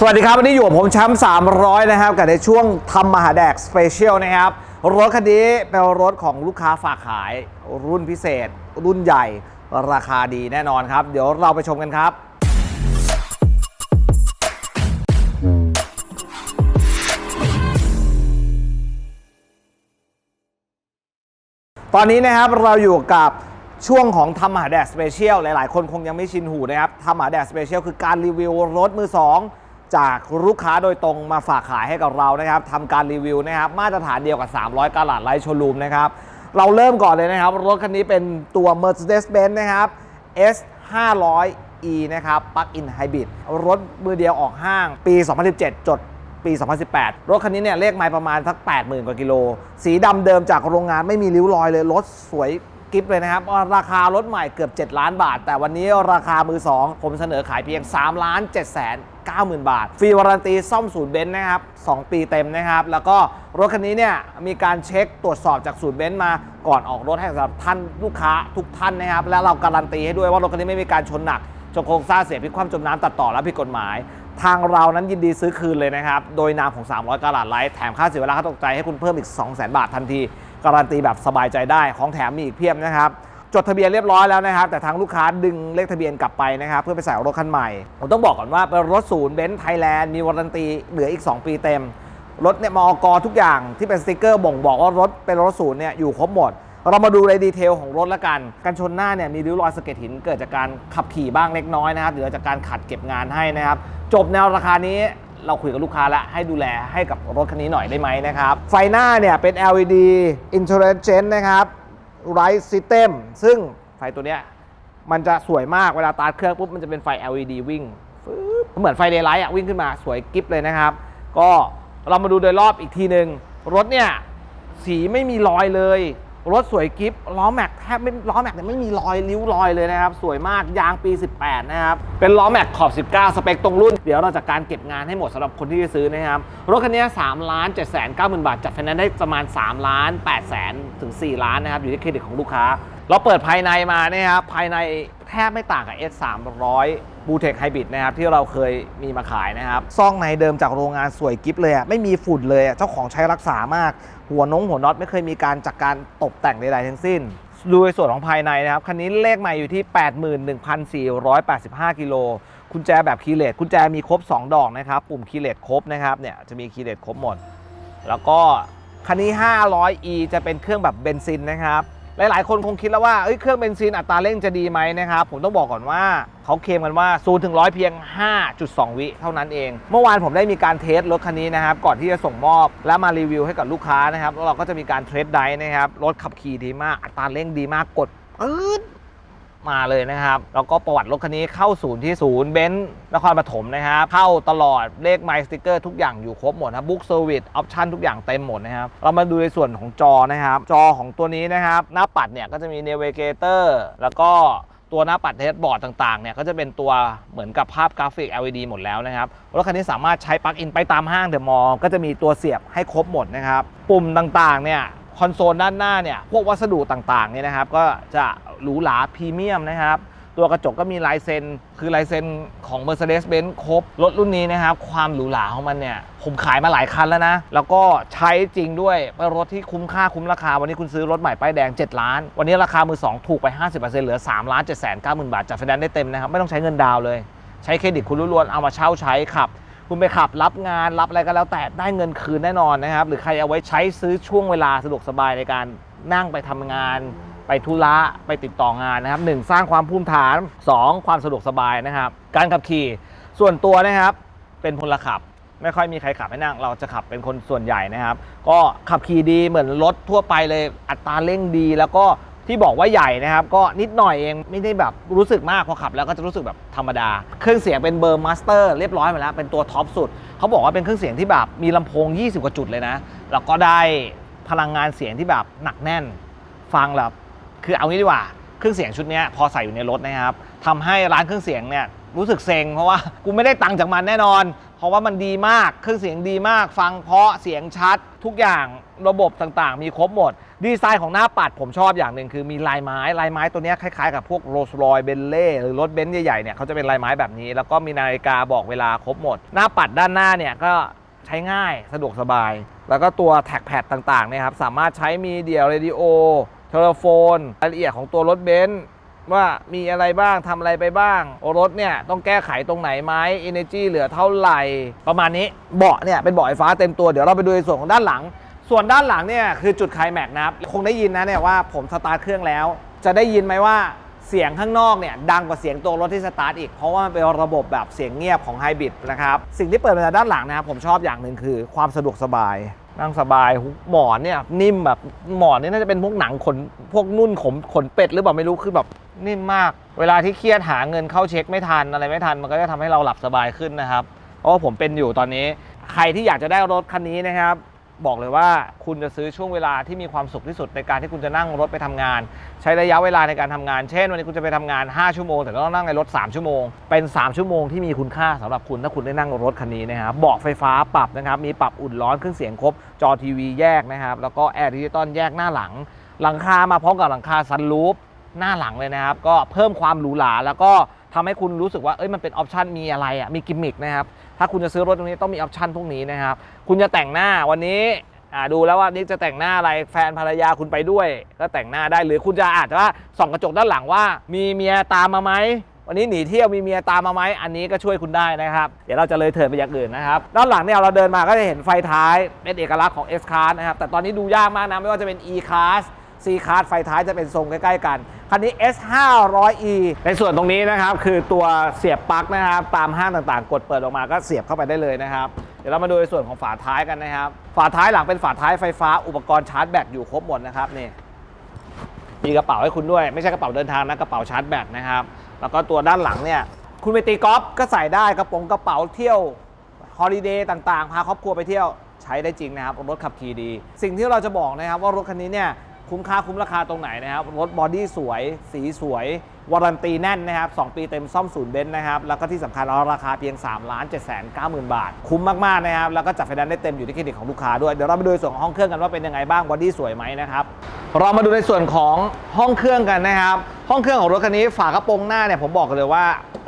สวัสดีครับ วันนี้อยู่กับผมแชมป์300 นะครับ กับในช่วงทำมหาแดกสเปเชียลนะครับ รถคันนี้เป็นรถของลูกค้าฝากขาย รุ่นพิเศษ รุ่นใหญ่ราคาดีแน่นอนครับ เดี๋ยวเราไปชมกันครับตอนนี้นะครับเราอยู่กับช่วงของทำมหาแดดสเปเชียลหลาย ๆ คนคงยังไม่ชินหูนะครับทำมหาแดดสเปเชียลคือการรีวิวรถมือ2 จากลูกค้าโดยตรงมาฝากขายให้กับเรานะครับทำการรีวิวนะครับ มาตรฐานเดียวกับ 300 กาลัดไลท์โชลูมนะครับ เราเริ่มก่อนเลยนะครับ รถคันนี้เป็นตัว Mercedes-Benz นะครับ S 5 0 0 E นะครับ Plug-in Hybrid รถมือเดียวออกห้าง ปี 2017 จดปี 2018 รถคันนี้เนี่ยเลขไมล์ประมาณสัก 80,000 กว่ากิโล สีดำเดิมจากโรงงานไม่มีริ้วรอยเลย รถสวยกิฟเลยนะครับ ราคารถใหม่เกือบ 7 ล้านบาท แต่วันนี้ราคามือ 2 ผมเสนอขายเพียง 3 ล้าน7แสน 90,000 บาท ฟรีวารันตีซ่อมศูนย์เบนซ์นะครับ 2 ปีเต็มนะครับ แล้วก็รถคันนี้เนี่ยมีการเช็คตรวจสอบจากศูนย์เบนซ์มาก่อนออกรถให้สำหรับท่านลูกค้าทุกท่านนะครับ และเราการันตีให้ด้วยว่ารถคันนี้ไม่มีการชนหนักจนโครงสร้างเสียพลิกคว่ำจมน้ำตัดต่อและผิดกฎหมาย ทางเรานั้นยินดีซื้อคืนเลยนะครับ โดยนามของ 300กาลาดไลท์แถมค่าเสียเวลาค่าตกใจให้คุณเพิ่มอีก 200,000 บาททันที การันตีแบบสบายใจได้ของแถมมีอีกเพียบนะครับ จดทะเบียนเรียบร้อยแล้วนะครับ แต่ทางลูกค้าดึงเลขทะเบียนกลับไปนะครับ เพื่อไปใส่รถคันใหม่ ผมต้องบอกก่อนว่าเป็นรถศูนย์เบนซ์ไทยแลนด์มีวารันตีเหลืออีก 2 ปีเต็ม รถเนี่ยมอกทุกอย่างที่เป็นสติกเกอร์บ่งบอกว่ารถเป็นรถศูนย์เนี่ยอยู่ครบหมด เรามาดูในดีเทลของรถละกันกันชนหน้าเนี่ยมีริ้วรอยสะเก็ดหินเกิดจากการขับขี่บ้างเล็กน้อยนะครับหรือจากการขัดเก็บงานให้นะครับจบแนวราคานี้เราคุยกับลูกค้าแล้วให้ดูแลให้กับรถคันนี้หน่อยได้ไหมนะครับไฟหน้าเนี่ยเป็น LED Intelligent นะครับ Light System ซึ่งไฟตัวเนี้ยมันจะสวยมากเวลาตาร์ทเครื่องปุ๊บมันจะเป็นไฟ LED วิ่งฟึ๊บเหมือนไฟเดย์ไลท์อะวิ่งขึ้นมาสวยกิ๊บเลยนะครับ ก็เรามาดูโดยรอบอีกทีหนึ่งรถเนี่ยสีไม่มีรอยเลย รถสวยกิฟล้อแม็กแทบไม่ล้อแม็กเนี่ยไม่มีรอยริ้วรอยเลยนะครับ สวยมากยางปี 18 นะครับ เป็นล้อแม็กขอบ 19 สเปคตรงรุ่น เดี๋ยวเราจัดการเก็บงานให้หมดสำหรับคนที่จะซื้อนะครับ รถคันนี้3ล้าน7แสน9หมื่นบาท จัดไฟแนนซ์ได้ประมาณ 3 ล้าน8แสนถึง 4 ล้านนะครับ อยู่ที่เครดิตของลูกค้า เราเปิดภายในมาเนี่ยครับภายในแทบไม่ต่างกับ S 300 บูเทคไฮบริดนะครับที่เราเคยมีมาขายนะครับซองในเดิมจากโรงงานสวยกิฟเลยอะไม่มีฝุ่นเลยอะเจ้าของใช้รักษามาก หัวนงหัวน็อตไม่เคยมีการจากการตกแต่งใดๆทั้งสิ้นดูในส่วนของภายในนะครับ คันนี้เลขใหม่อยู่ที่ 81,485 กิโลกุญแจแบบคีย์เลสกุญแจมีครบ 2 ดอกนะครับ ปุ่มคีย์เลสครบนะครับเนี่ยจะมีคีย์เลสครบหมด แล้วก็คันนี้ 500e จะเป็นเครื่องแบบเบนซินนะครับ หลายๆ คนคงคิดแล้วว่าเเครื่องเบนซินอัตราเร่งจะดีไหมนะครับ ผมต้องบอกก่อนว่าเขาเคลมกันว่า0ถึง100เพียง 5.2 วิเท่านั้นเอง เมื่อวานผมได้มีการเทสรถคันนี้นะครับ ก่อนที่จะส่งมอบและมารีวิวให้กับลูกค้านะครับแล้วเราก็จะมีการเทสไดร์นะครับรถขับขี่ดีมากอัตราเร่งดีมากกดปื๊ด มาเลยนะครับ แล้วก็ประวัติรถคันนี้เข้าศูนย์ที่ศูนย์เบนซ์นครปฐมนะครับ เข้าตลอดเลขไมล์สติกเกอร์ทุกอย่างอยู่ครบหมดนะบุ๊กเซอร์วิสออปชั่นทุกอย่างเต็มหมดนะครับ เรามาดูในส่วนของจอนะครับ จอของตัวนี้นะครับ หน้าปัดเนี่ยก็จะมีเนวิเกเตอร์แล้วก็ตัวหน้าปัดเทสบอร์ดต่างๆ เนี่ยก็จะเป็นตัวเหมือนกับภาพกราฟิก LED หมดแล้วนะครับ รถคันนี้สามารถใช้ปลั๊กอินไปตามห้างเดอะมอลล์ก็จะมีตัวเสียบให้ครบหมดนะครับ ปุ่มต่างๆ เนี่ย คอนโซลด้านหน้าเนี่ยพวกวัสดุต่างๆเนี่ยนะครับ ก็จะหรูหราพรีเมียมนะครับ ตัวกระจกก็มีลายเซ็นคือลายเซ็นของ Mercedes-Benz ครบ รถรุ่นนี้นะครับ ความหรูหราของมันเนี่ยผมขายมาหลายคันแล้วนะ แล้วก็ใช้จริงด้วยเป็นรถที่คุ้มค่าคุ้มราคา วันนี้คุณซื้อรถใหม่ป้ายแดง 7 ล้าน วันนี้ราคามือ 2 ถูกไป 50%เหลือ3ล้าน7แสน9หมื่นบาทจัดไฟแนนซ์ได้เต็มนะครับไม่ต้องใช้เงินดาวเลย ใช้เครดิตคุณล้วนๆเอามาเช่าใช้ขับ คุณไปขับรับงานรับอะไรก็แล้วแต่ได้เงินคืนแน่นอนนะครับ หรือใครเอาไว้ใช้ซื้อช่วงเวลาสะดวกสบายในการนั่งไปทำงาน ไปธุระไปติดต่องานนะครับ 1 สร้างความภูมิฐาน 2 ความสะดวกสบายนะครับ การขับขี่ส่วนตัวนะครับเป็นพลขับไม่ค่อยมีใครขับให้นั่ง เราจะขับเป็นคนส่วนใหญ่นะครับ ก็ขับขี่ดีเหมือนรถทั่วไปเลย อัตราเร่งดี แล้วก็ ที่บอกว่าใหญ่นะครับก็นิดหน่อยเองไม่ได้แบบรู้สึกมากพอขับแล้วก็จะรู้สึกแบบธรรมดา เครื่องเสียงเป็นเบอร์มาสเตอร์เรียบร้อยมาแล้วเป็นตัวท็อปสุด เขาบอกว่าเป็นเครื่องเสียงที่แบบมีลำโพง 20 กว่าจุดเลยนะ แล้วก็ได้พลังงานเสียงที่แบบหนักแน่น ฟังแบบคือเอางี้ดีกว่าเครื่องเสียงชุดนี้พอใส่อยู่ในรถนะครับทำให้ร้านเครื่องเสียงเนี่ยรู้สึกเซ็งเพราะว่ากูไม่ได้ตังค์จากมันแน่นอน เพราะว่ามันดีมากเครื่องเสียงดีมาก ฟังเพราะเสียงชัดทุกอย่าง ระบบต่างๆ มีครบหมด ดีไซน์ของหน้าปัดผมชอบอย่างหนึ่งคือมีลายไม้ ลายไม้ตัวนี้คล้ายๆ กับพวกโรลส์รอยเบนเล่หรือรถเบนซ์ใหญ่ๆเนี่ยเขาจะเป็นลายไม้แบบนี้ แล้วก็มีนาฬิกาบอกเวลาครบหมด หน้าปัดด้านหน้าเนี่ยก็ใช้ง่ายสะดวกสบาย แล้วก็ตัวแท็กแพดต่างๆเนี่ยครับสามารถใช้มีเดียวเรดิโอโทรโฟนรายละเอียดของตัวรถเบนซ์ว่ามีอะไรบ้างทำอะไรไปบ้าง รถเนี่ยต้องแก้ไขตรงไหนไหม Energy เหลือเท่าไหร่ ประมาณนี้เบาะเนี่ยเป็นเบาะไฟฟ้าเต็มตัว เดี๋ยวเราไปดูในส่วนของด้านหลัง ส่วนด้านหลังเนี่ยคือจุดไคลแม็กนะครับ คงได้ยินนะเนี่ยว่าผมสตาร์ทเครื่องแล้ว จะได้ยินไหมว่าเสียงข้างนอกเนี่ยดังกว่าเสียงตัวรถที่สตาร์ทอีก เพราะว่ามันเป็นระบบแบบเสียงเงียบของไฮบริดนะครับ สิ่งที่เปิดมาจากด้านหลังนะครับ ผมชอบอย่างหนึ่งคือความสะดวกสบาย นั่งสบายหมอนเนี่ยนิ่มแบบหมอนนี่น่าจะเป็นพวกหนังขนพวกนุ่นขนขนเป็ดหรือเปล่าไม่รู้คือแบบนิ่มมาก เวลาที่เครียดหาเงินเข้าเช็คไม่ทันอะไรไม่ทันมันก็จะทำให้เราหลับสบายขึ้นนะครับเพราะว่าผมเป็นอยู่ตอนนี้ ใครที่อยากจะได้รถคันนี้นะครับ บอกเลยว่าคุณจะซื้อช่วงเวลาที่มีความสุขที่สุดในการที่คุณจะนั่งรถไปทำงาน ใช้ระยะเวลาในการทำงาน เช่น วันนี้คุณจะไปทำงาน 5 ชั่วโมง แต่ต้องนั่งในรถ 3 ชั่วโมง เป็น 3 ชั่วโมงที่มีคุณค่าสำหรับคุณถ้าคุณได้นั่งรถคันนี้นะครับบาะไฟฟ้าปรับนะครับมีปรับอุ่นร้อนเครื่องเสียงครบจอทีวีแยกนะครับแล้วก็แอร์ดิจิตอลแยกหน้าหลัง หลังคามาพร้อมกับหลังคาซันรูฟหน้าหลังเลยนะครับก็เพิ่มความหรูหราแล้วก็ทำให้คุณรู้สึกว่าเอ้ยมันเป็นออปชันมีอะไรอะมีกิมมิคนะครับ ถ้าคุณจะซื้อรถตรงนี้ต้องมีออปชันพวกนี้นะครับ คุณจะแต่งหน้าวันนี้ดูแล้วว่านี่จะแต่งหน้าอะไรแฟนภรรยาคุณไปด้วย ก็แต่งหน้าได้หรือคุณจะอาจจะว่าส่องกระจกด้านหลังว่า มีเมียตามมาไหมวันนี้หนีเที่ยวมีเมียตามมาไหมอันนี้ก็ช่วยคุณได้นะครับ เดี๋ยวเราจะเลยเถิดไปอย่างอื่นนะครับ ด้านหลังเนี่ยเราเดินมาก็จะเห็นไฟท้ายเป็นเอกลักษณ์ของ S Class นะครับแต่ตอนนี้ดูยากมากนะไม่ว่าจะเป็น E Class C Class ไฟท้ายจะเป็นทรงใกล้ๆกัน คันนี้ S 5 0 0 E ในส่วนตรงนี้นะครับ คือตัวเสียบปลั๊กนะครับ ตามห้างต่างๆ กดเปิดออกมาก็เสียบเข้าไปได้เลยนะครับ เดี๋ยวเรามาดูในส่วนของฝาท้ายกันนะครับ ฝาท้ายหลังเป็นฝาท้ายไฟฟ้า อุปกรณ์ชาร์จแบตอยู่ครบหมดนะครับนี่มีกระเป๋าให้คุณด้วย ไม่ใช่กระเป๋าเดินทางนะกระเป๋าชาร์จแบตนะครับ แล้วก็ตัวด้านหลังเนี่ยคุณไปตีกอล์ฟก็ใส่ได้กระโปรงกระเป๋าเที่ยวฮอลิเดย์ต่างๆ พาครอบครัวไปเที่ยวใช้ได้จริงนะครับรถขับขี่ดี สิ่งที่เราจะบอกนะครับว่ารถคันนี้เนี่ย คุ้มค่าคุ้มราคาตรงไหนนะครับ รถบอดี้สวย สีสวย วารันตีแน่นนะครับ 2 ปีเต็มซ่อมศูนย์เบนซ์นะครับ แล้วก็ที่สำคัญเราราคาเพียง 3 ล้าน7 9 0 0 0 บาท คุ้มมาก ๆ นะครับ แล้วก็จัดไฟแนนซ์ได้เต็มอยู่ที่เครดิตของลูกค้าด้วย เดี๋ยวเราไปดูส่วนของห้องเครื่องกันว่าเป็นยังไงบ้าง บอดี้สวยไหมนะครับ เรามาดูในส่วนของห้องเครื่องกันนะครับ ห้องเครื่องของรถคันนี้ฝากระโปรงหน้าเนี่ยผมบอกเลยว่า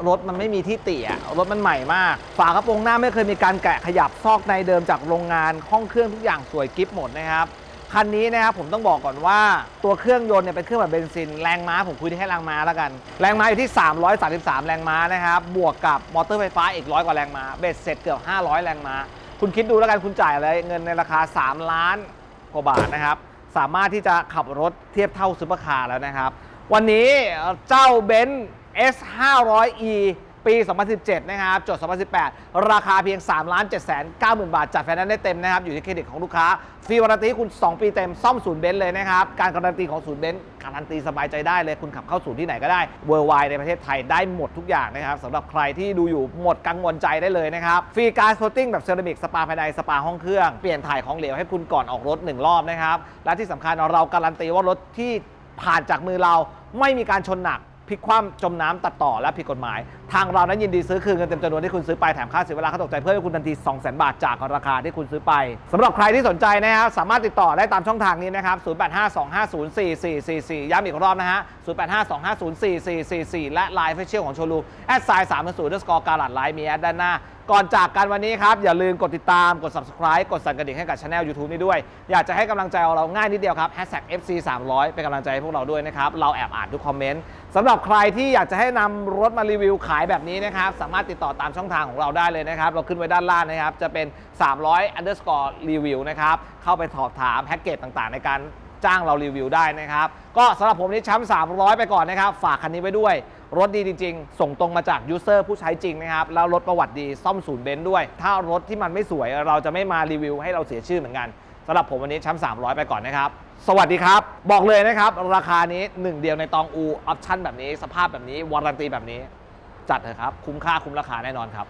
รถมันไม่มีที่เติอะรถมันใหม่มาก ฝากระโปรงหน้าไม่เคยมีการแกะขยับซอกในเดิมจากโรงงาน ห้องเครื่องทุกอย่างสวยกิฟหมดนะครับ คันนี้นะครับผมต้องบอกก่อนว่าตัวเครื่องยนต์เนี่ยเป็นเครื่องแบบเบนซิน แรงม้าผมคุยที่แค่แรงม้าแล้วกัน แรงม้าอยู่ที่ 333 แรงม้านะครับ บวกกับมอเตอร์ไฟฟ้าอีกร้อยกว่าแรงม้าเบ็ดเสร็จเกือบ 500 แรงม้า คุณคิดดูแล้วกันคุณจ่ายอะไรเงินในราคา 3 ล้านกว่าบาทนะครับ สามารถที่จะขับรถเทียบเท่าซุปเปอร์คาร์แล้วนะครับ วันนี้เจ้าเบนซ์ S 5 0 0 E ปี 2017 นะครับจด 2018 ราคาเพียง 3 7 9 0 0 0 บาทจัดไฟแนนซ์ได้เต็มนะครับ อยู่ที่เครดิตของลูกค้า ฟรีวารันตีคุณ 2 ปีเต็ม ซ่อมศูนย์เบนซ์เลยนะครับ การการันตีของศูนย์เบนซ์การันตีสบายใจได้เลย คุณขับเข้าศูนย์ที่ไหนก็ได้เวอร์ไวในประเทศไทยได้หมดทุกอย่างนะครับสำหรับใครที่ดูอยู่หมดกังวลใจได้เลยนะครับ ฟรีการโคตติ้งแบบเซรามิกสปาภายในสปาห้องเครื่อง เปลี่ยนถ่ายของเหลวให้คุณก่อนออกรถหนึ่งรอบนะครับ และที่สำคัญเราการันตีว่ารถที่ผ่านจากมือเราไม่มีการชนหนัก พลิกคว่ำจมน้ำตัดต่อและผิดกฎหมาย ทางเรานั้นยินดีซื้อคืนเงินเต็มจำนวนที่คุณซื้อไปแถมค่าเสียเวลาค่าตกใจเพิ่มให้คุณทันที 2 0 0 0 0 0 บาทจากราคาที่คุณซื้อไปสำหรับใครที่สนใจนะครับสามารถติดต่อได้ตามช่องทางนี้นะครับ0852504444 ย้ำอีกรอบนะฮะ0852504444 และไลน์เฟซเชียลของโชว์รูมแอดไซน์3 0ด้วยสกอร์การัดไลน์มีแอดด้านหน้า ก่อนจากกันวันนี้ครับ อย่าลืมกดติดตามกด subscribe กดสั่นกระดิ่งให้กับช anel YouTube นี้ด้วย อยากจะให้กำลังใจเราง่ายนิดเดียวครับ FC 300เป็นกำลังใจให้พวกเราด้วยนะครับ เราแอบอ่านทุกคอมเมนต์สำหรับใครที่อยากจะให้นำรถมารีวิวขายแบบนี้นะครับ สามารถติดต่อตามช่องทางของเราได้เลยนะครับ เราขึ้นไว้ด้านล่างนะครับ จะเป็น 300 underscore review นะครับ เข้าไปสอบถามแพ็กเกจต่างๆ ในการจ้างเรารีวิวได้นะครับ ก็สำหรับผมนี่แชมป์300 ไปก่อนนะครับ ฝากคันนี้ไว้ด้วย รถดีจริง ๆ ส่งตรงมาจากยูเซอร์ผู้ใช้จริงนะครับ แล้วรถประวัติดีซ่อมศูนย์เบนซ์ด้วย ถ้ารถที่มันไม่สวยเราจะไม่มารีวิวให้เราเสียชื่อเหมือนกันสำหรับผมวันนี้แชมป์300 ไปก่อนนะครับ สวัสดีครับ บอกเลยนะครับ ราคานี้หนึ่งเดียวในตองอูออปชั่นแบบนี้ สภาพแบบนี้วารันตีแบบนี้ จัดเถอะครับ คุ้มค่าคุ้มราคาแน่นอนครับ